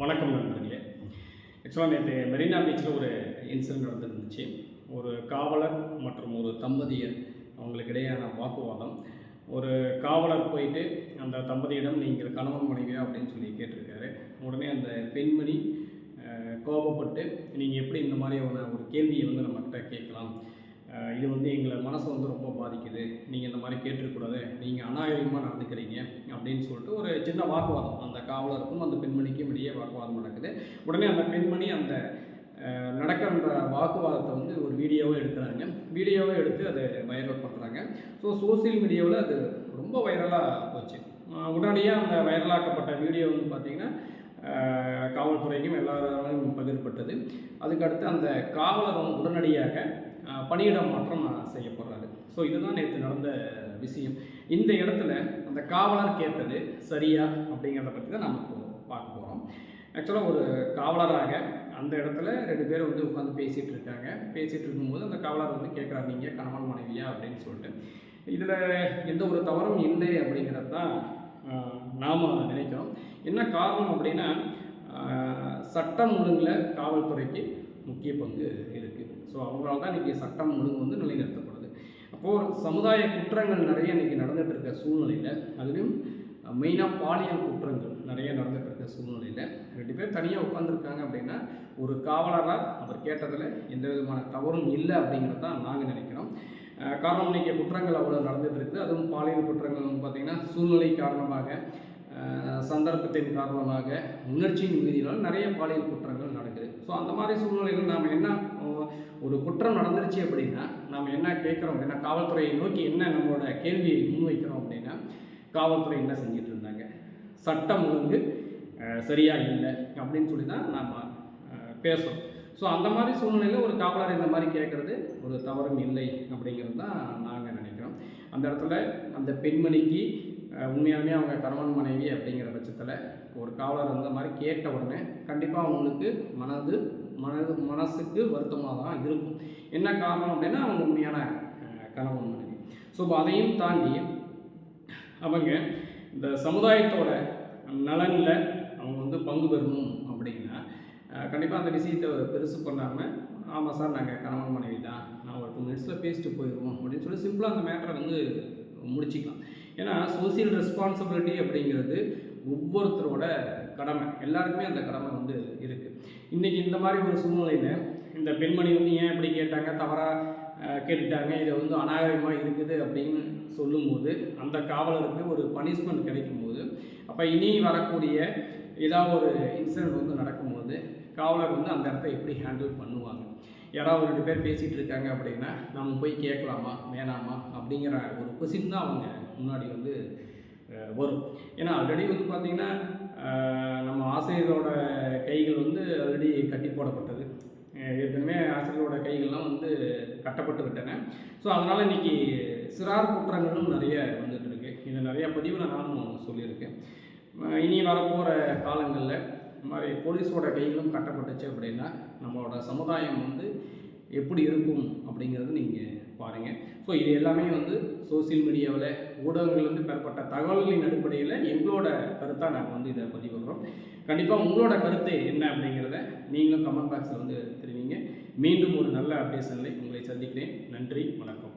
வணக்கம் நண்பர்களே. ஆக்சுவலாக நேற்று மெரினா பீச்சில் ஒரு இன்சிடென்ட் நடந்துருந்துச்சு. ஒரு காவலர் மற்றும் ஒரு தம்பதியர் அவங்களுக்கு இடையேயான வாக்குவாதம். ஒரு காவலர் போயிட்டு அந்த தம்பதியிடம் நீங்கள் கணவன் மனைவியா அப்படின்னு சொல்லி கேட்டிருக்காரு. உடனே அந்த பெண்மணி கோபப்பட்டு நீங்கள் எப்படி இந்த மாதிரியான ஒரு கேள்வியை வந்து நம்மக்கிட்ட கேட்கலாம்? இது வந்து எங்களை மனசை வந்து ரொம்ப பாதிக்குது. நீங்கள் இந்த மாதிரி கேட்டுருக்கூடாது நீங்கள் அநாகரிகமாக நடந்துக்கிறீங்க அப்படின்னு சொல்லிட்டு ஒரு சின்ன வாக்குவாதம். அந்த காவலருக்கும் அந்த பெண்மணிக்கும் இடையே வாக்குவாதம் நடக்குது. உடனே அந்த பெண்மணி அந்த நடக்கின்ற நடக்கிற வாக்குவாதத்தை வந்து ஒரு வீடியோவாக எடுக்கிறாங்க. வீடியோவை எடுத்து அதை வைரல் பண்ணுறாங்க ஸோ சோசியல் மீடியாவில் அது ரொம்ப வைரலாக போச்சு. உடனடியாக அந்த வைரலாக்கப்பட்ட வீடியோ வந்து பார்த்திங்கன்னா காவல்துறைக்கும் எல்லாராலும் பகிரப்பட்டது. அதுக்கடுத்து அந்த காவலரும் உடனடியாக பணியிட மாற்றம் செய்யப்படுறாரு. ஸோ இதுதான் நேற்று நடந்த விஷயம். இந்த இடத்துல அந்த காவலர் கேட்டது சரியா அப்படிங்கிறத பற்றி தான் நம்ம இப்போ பார்க்க போகிறோம் ஆக்சுவலாக ஒரு காவலராக அந்த இடத்துல ரெண்டு பேரும் வந்து உட்காந்து பேசிகிட்டு இருக்காங்க. பேசிகிட்டு இருக்கும்போது அந்த காவலர் வந்து கேட்குறாரு நீங்கள் கணவன் மனைவியா? அப்படின்னு சொல்லிட்டு. இதில் எந்த ஒரு தவறும் இல்லை அப்படிங்கிறது தான் நாம் நினைக்கிறோம். என்ன காரணம் அப்படின்னா சட்டம் ஒழுங்கில் காவல்துறைக்கு முக்கிய பங்கு இருக்குது ஸோ அவங்களால தான் இன்றைக்கி சட்டம் ஒழுங்கு வந்து நிலைநிறுத்தப்படுது. அப்போது சமுதாய குற்றங்கள் நிறைய இன்றைக்கி நடந்துகிட்டு இருக்க சூழ்நிலையில் அதுலேயும் மெயினாக பாலியல் குற்றங்கள் நிறைய நடந்துகிட்டு இருக்க சூழ்நிலையில் ரெண்டு பேர் தனியாக உட்காந்துருக்காங்க அப்படின்னா ஒரு காவலராக அவர் கேட்டதில் எந்த விதமான தவறும் இல்லை அப்படிங்கிறது தான் நாங்கள் நினைக்கிறோம். காரணம் இன்றைக்கி குற்றங்கள் அவ்வளோ நடந்துகிட்டு இருக்குது அதுவும் பாலியல் குற்றங்கள் வந்து பார்த்திங்கன்னா சூழ்நிலை காரணமாக சந்தர்ப்பத்தின் காரணமாக உணர்ச்சியின் மீதியினால் நிறைய பாலியல் குற்றங்கள் நடக்குது. ஸோ அந்த மாதிரி சூழ்நிலைகள் நாம் என்ன ஒரு குற்றம் நடந்துருச்சு அப்படின்னா நாம் என்ன கேட்குறோம் அப்படின்னா காவல்துறையை நோக்கி என்ன நம்மளோட கேள்வியை முன்வைக்கிறோம் அப்படின்னா காவல்துறை என்ன செஞ்சிட்டு இருந்தாங்க? சட்டம் ஒழுங்கு சரியாக இல்லை அப்படின்னு சொல்லி தான் நாம் பேசுகிறோம் ஸோ அந்த மாதிரி சூழ்நிலையில் ஒரு காவலர் இந்த மாதிரி கேட்குறது ஒரு தவறும் இல்லை அப்படிங்கிறது தான் நாங்கள் நினைக்கிறோம். அந்த இடத்துல அந்த பெண்மணிக்கு உண்மையாலுமே அவங்க கணவன் மனைவி அப்படிங்கிற பட்சத்தில் ஒரு காவலர் அந்த மாதிரி கேட்ட உடனே கண்டிப்பாக அவங்களுக்கு மனது மனது மனசுக்கு வருத்தமாக தான் இருக்கும். என்ன காரணம் அப்படின்னா அவங்க உண்மையான கணவன் மனைவி. ஸோ இப்போ அதையும் தாண்டி அவங்க இந்த சமுதாயத்தோட நலனில் அவங்க வந்து பங்கு பெறணும் அப்படின்னா கண்டிப்பாக அந்த விஷயத்தை பெருசு பண்ணாமல் ஆமாம் சார் நாங்கள் கணவன் மனைவி தான் நான் ஒரு டூ மினிட்ஸில் பேசிட்டு போயிடுவோம். அப்படின்னு சொல்லி சிம்பிளாக அந்த மேட்டரை வந்து முடிச்சிக்கலாம். ஏன்னா சோசியல் ரெஸ்பான்சிபிலிட்டி அப்படிங்கிறது ஒவ்வொருத்தரோட கடமை. எல்லாருக்குமே அந்த கடமை வந்து இருக்குது இன்றைக்கி இந்த மாதிரி ஒரு சூழ்நிலையில் இந்த பெண்மணி வந்து ஏன் இப்படி கேட்டாங்க தவறாக கேட்டுட்டாங்க இதை வந்து அநாகரிகமாக இருக்குது அப்படின்னு சொல்லும்போது அந்த காவலருக்கு ஒரு பனிஷ்மெண்ட் கிடைக்கும்போது அப்போ இனி வரக்கூடிய ஏதாவது ஒரு இன்சிடென்ட் வந்து நடக்கும்போது காவலர் வந்து அந்த இடத்த எப்படி ஹேண்டில் பண்ணுவாங்க? யாராவது ரெண்டு பேர் பேசிகிட்டு இருக்காங்க அப்படின்னா நம்ம போய் கேட்கலாமா? வேணாமா? அப்படிங்கிற ஒரு கொஸ்டின் தான் அவங்க முன்னாடி வந்து வரும். ஏன்னா ஆல்ரெடி வந்து பார்த்திங்கன்னா நம்ம ஆசிரியரோட கைகள் வந்து ஆல்ரெடி கட்டி போடப்பட்டது. ஏற்கனவே ஆசிரியரோட கைகள்லாம் வந்து கட்டப்பட்டு விட்டன. ஸோ அதனால் இன்றைக்கி சிறார் குற்றங்களும் நிறைய வந்துட்டுருக்கு இதை இது நிறைய பதிவில் நானும் சொல்லியிருக்கேன். இனி வரப்போகிற காலங்களில் இந்த மாதிரி போலீஸோட கைகளும் கட்டப்பட்டுச்சு அப்படின்னா நம்மளோட சமுதாயம் வந்து எப்படி இருக்கும் அப்படிங்கிறது நீங்கள் பாருங்கள் ஸோ இது எல்லாமே வந்து சோசியல் மீடியாவில் ஊடகங்கள்லேருந்து பெறப்பட்ட தகவல்களின் அடிப்படையில் எங்களோட கருத்தாக நாங்கள் வந்து இதை பதிவிடுறோம் கண்டிப்பாக உங்களோட கருத்து என்ன அப்படிங்கிறத நீங்களும் கமெண்ட் பாக்ஸில் வந்து தெரிவிங்க. மீண்டும் ஒரு நல்ல அப்டேஷனில் உங்களை சந்திக்கிறேன். நன்றி வணக்கம்.